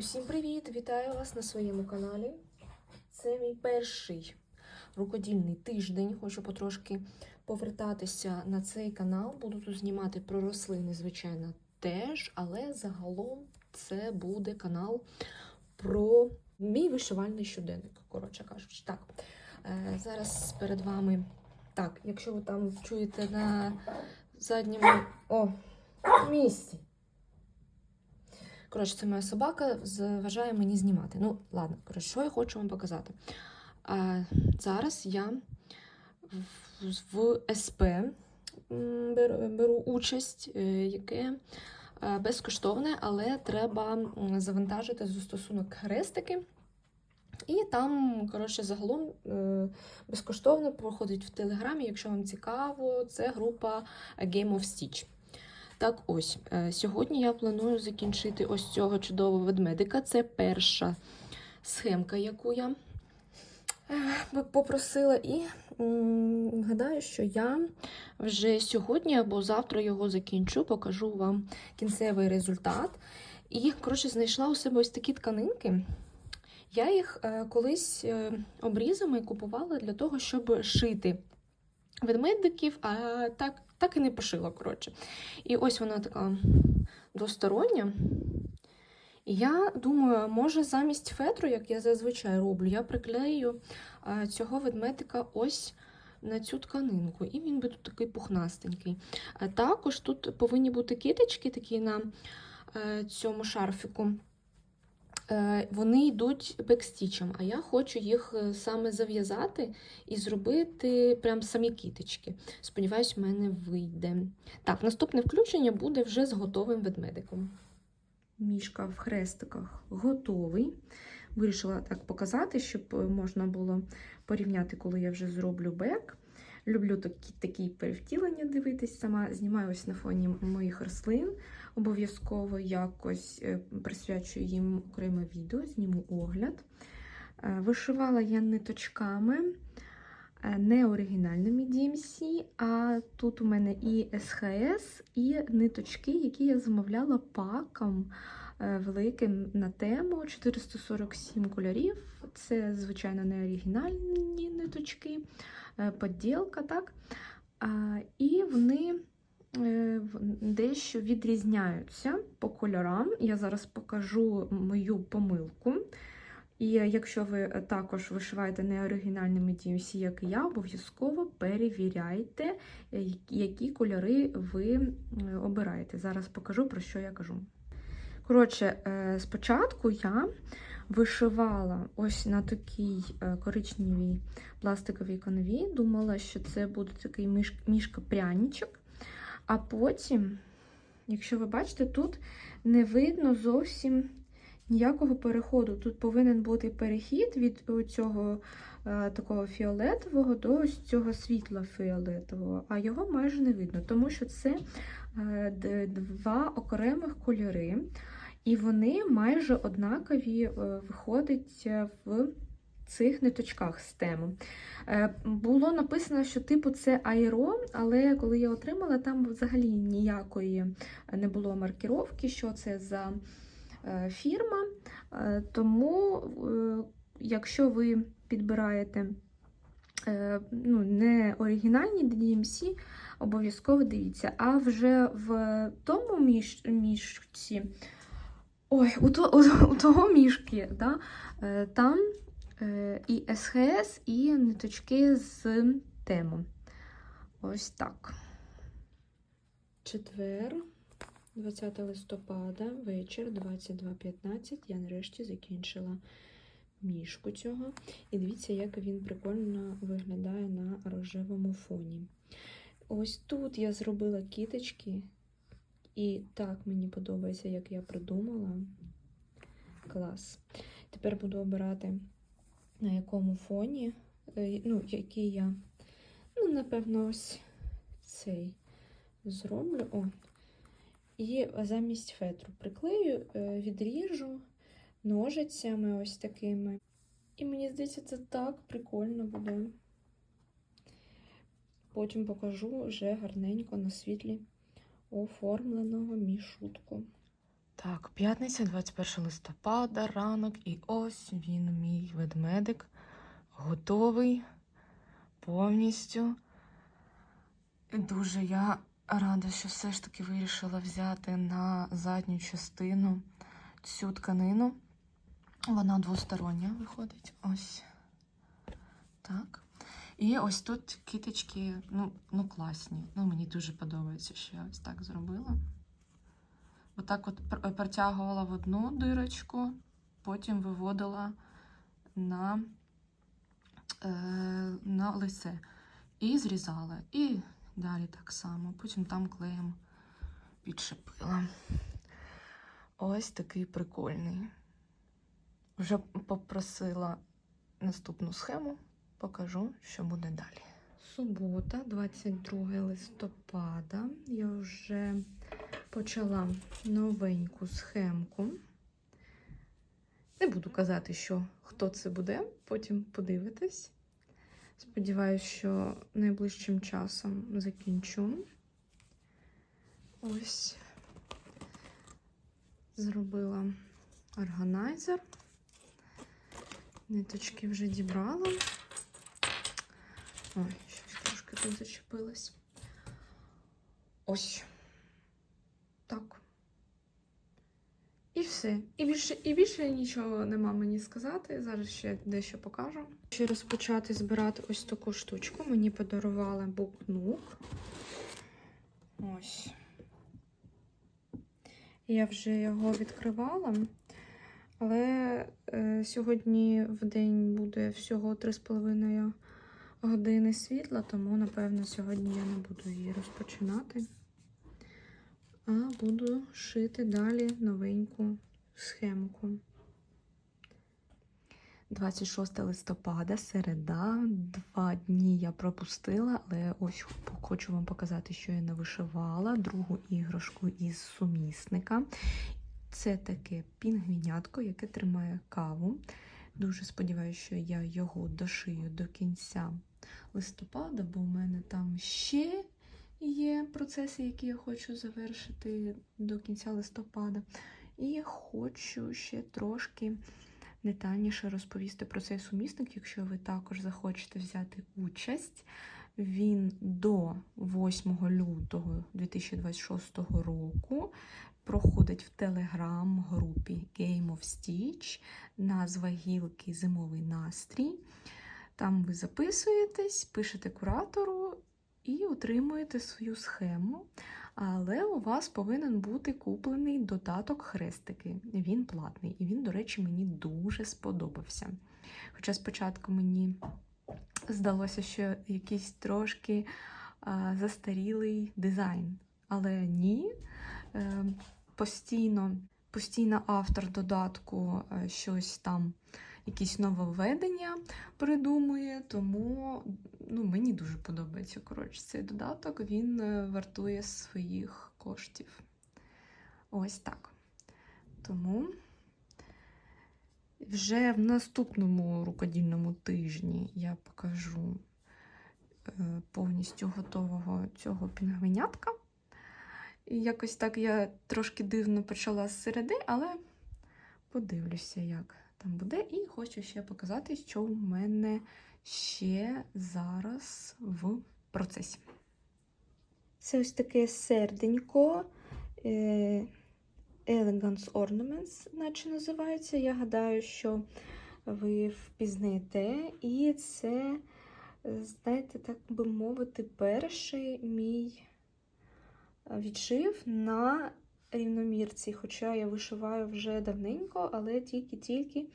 Усім привіт! Вітаю вас на своєму каналі. Це мій перший рукодільний тиждень. Хочу потрошки повертатися на цей канал. Буду тут знімати про рослини, звичайно, теж, але загалом це буде канал про мій вишивальний щоденник, коротше кажучи. Так, е, зараз перед вами. Так, якщо ви там чуєте на задньому о, місці. Коротше, це моя собака заважає мені знімати. Ну, ладно, коротше, що я хочу вам показати. А, зараз я в, СП беру, беру участь, е, яке е, безкоштовне, але треба завантажити застосунок хрестики. І там, коротше, загалом е, безкоштовно проходить в Телеграмі, якщо вам цікаво, це група Game of Stitch. Так ось, е, сьогодні я планую закінчити ось цього чудового ведмедика. Це перша схемка, яку я е, попросила. І гадаю, що я вже сьогодні або завтра його закінчу, покажу вам кінцевий результат. І, коротше, знайшла у себе ось такі тканинки. Я їх е, колись обрізами купувала для того, щоб шити ведмедиків, а так, так і не пошила, коротше. І ось вона така двостороння. І я думаю, може замість фетру, як я зазвичай роблю, я приклею цього ведмедика ось на цю тканинку, і він буде такий пухнастенький. Також тут повинні бути китички такі на цьому шарфіку. Е, Вони йдуть бекстічем, а я хочу їх е, саме зав'язати і зробити прям самі кіточки. Сподіваюсь, в мене вийде. Так, наступне включення буде вже з готовим ведмедиком. Мішка в хрестиках готовий. Вирішила так показати, щоб е, можна було порівняти, коли я вже зроблю бек. Люблю такі, такі перевтілення дивитись сама. Знімаю на фоні моїх рослин. Обов'язково якось е, присвячую їм окреме відео, зніму огляд. Е, Вишивала я ниточками, е, не оригінальними DMC, а тут у мене і СХС, і ниточки, які я замовляла паком великим на тему 447 кольорів. Це, звичайно, не оригінальні ниточки, поділка, так? І вони дещо відрізняються по кольорам. Я зараз покажу мою помилку. І якщо ви також вишиваєте не оригінальними DMC, як і я, обов'язково перевіряйте, які кольори ви обираєте. Зараз покажу, про що я кажу. Коротше, спочатку я вишивала ось на такій коричневій пластиковій канві. Думала, що це буде такий мішка-пряничок. А потім, якщо ви бачите, тут не видно зовсім ніякого переходу. Тут повинен бути перехід від цього е, такого фіолетового до ось цього світла фіолетового, а його майже не видно, тому що це е, два окремих кольори, і вони майже однакові е, виходять в цих ниточках з тему. Було написано, що типу це аеро, але коли я отримала, там взагалі ніякої не було маркіровки, що це за е, фірма. Е, тому, е, якщо ви підбираєте ну, не оригінальні DMC, обов'язково дивіться. А вже в тому мішці, ой, у, то, у, у того мішки, да, там і СХС, і ниточки з тему. Ось так. Четвер, 20 листопада, вечір, 22.15. Я нарешті закінчила мішку цього. І дивіться, як він прикольно виглядає на рожевому фоні. Ось тут я зробила кіточки, і так мені подобається, як я придумала. Клас. Тепер буду обирати на якому фоні, е, ну, який я, ну, напевно, ось цей зроблю. О. І замість фетру приклею, е, відріжу ножицями ось такими. І мені здається, це так прикольно буде. Потім покажу вже гарненько на світлі оформленого мішутку. Так, п'ятниця, 21 листопада, ранок, і ось він, мій ведмедик, готовий повністю. Дуже я рада, що все ж таки вирішила взяти на задню частину цю тканину. Вона двостороння виходить. Ось так. І ось тут киточки, ну, ну класні. Ну, мені дуже подобається, що я ось так зробила. Отак от протягувала в одну дирочку, потім виводила на, е, на лице. І зрізала. І далі так само. Потім там клеєм підшипила. Ось такий прикольний. Вже попросила наступну схему, покажу, що буде далі. Субота, 22 листопада. Я вже почала новеньку схемку. Не буду казати, що хто це буде, потім подивитесь. Сподіваюсь, що найближчим часом закінчу. Ось зробила органайзер. Ниточки вже дібрала. Ой, щось трошки тут зачепилось. Ось. Так. І все. І більше, і більше нічого нема мені сказати. Зараз ще дещо покажу. Ще розпочати збирати ось таку штучку. Мені подарували букнук. Ось. Я вже його відкривала. Але е, сьогодні в день буде всього 3,5 години світла, тому, напевно, сьогодні я не буду її розпочинати а буду шити далі новеньку схемку. 26 листопада, середа, два дні я пропустила, але ось хочу вам показати, що я не вишивала другу іграшку із сумісника. Це таке пінгвінятко, яке тримає каву. Дуже сподіваюся, що я його дошию до кінця листопада, бо у мене там ще є процеси, які я хочу завершити до кінця листопада. І хочу ще трошки детальніше розповісти про цей сумісник, якщо ви також захочете взяти участь. Він до 8 лютого 2026 року проходить в телеграм-групі Game of Stitch, назва гілки Зимовий настрій. Там ви записуєтесь, пишете куратору і отримуєте свою схему. Але у вас повинен бути куплений додаток хрестики. Він платний, і він, до речі, мені дуже сподобався. Хоча спочатку мені здалося, що якийсь трошки застарілий дизайн. Але ні, е, постійно, постійно автор додатку е, щось там якісь нововведення придумує, тому ну, мені дуже подобається коротше, цей додаток, він е, вартує своїх коштів. Ось так. Тому вже в наступному рукодільному тижні я покажу е, повністю готового цього пінгвинятка. І якось так я трошки дивно почала з середи, але подивлюся, як там буде. І хочу ще показати, що в мене ще зараз в процесі. Це ось таке серденько е, Elegance Ornaments, наче називається. Я гадаю, що ви впізнаєте. І це, знаєте, так би мовити, перший мій відшив на рівномірці. Хоча я вишиваю вже давненько, але тільки-тільки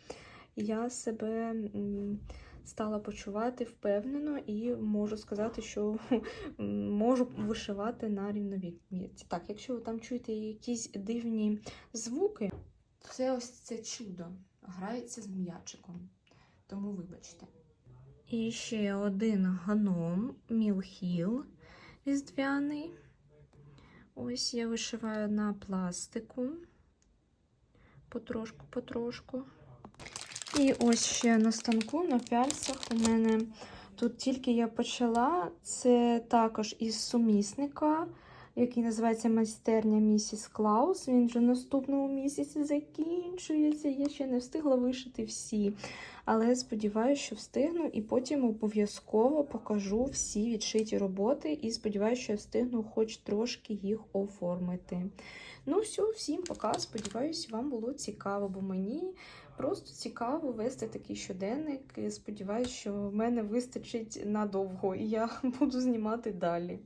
я себе стала почувати впевнено і можу сказати, що можу вишивати на рівномірці. Так, якщо ви там чуєте якісь дивні звуки, то це ось це чудо грається з м'ячиком. Тому вибачте. І ще один ганом Мілхіл різдвяний. Ось я вишиваю на пластику потрошку-потрошку. І ось ще на станку, на пяльцях у мене тут тільки я почала, це також із сумісника який називається Майстерня Місіс Клаус. Він вже в наступному місяці закінчується. Я ще не встигла вишити всі. Але сподіваюся, що встигну, і потім обов'язково покажу всі відшиті роботи. І сподіваюся, що я встигну хоч трошки їх оформити. Ну, все, всім пока. Сподіваюся, вам було цікаво, бо мені просто цікаво вести такий щоденник. Сподіваюся, що в мене вистачить надовго, і я буду знімати далі.